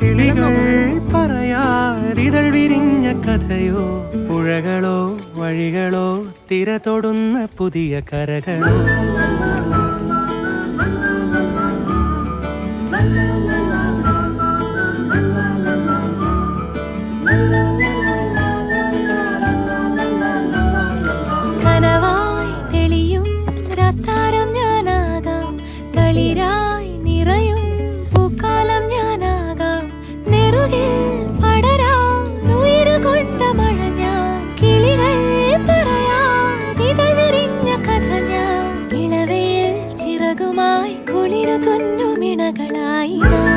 കിളികൾ പറയാരിതൾ വിരിഞ്ഞ കഥയോ? പുഴകളോ വഴികളോ തിര തൊടുന്ന പുതിയ കരകളോ? ചിറകുമായി കുളിരു തുന്നുമിണകളായി നാം.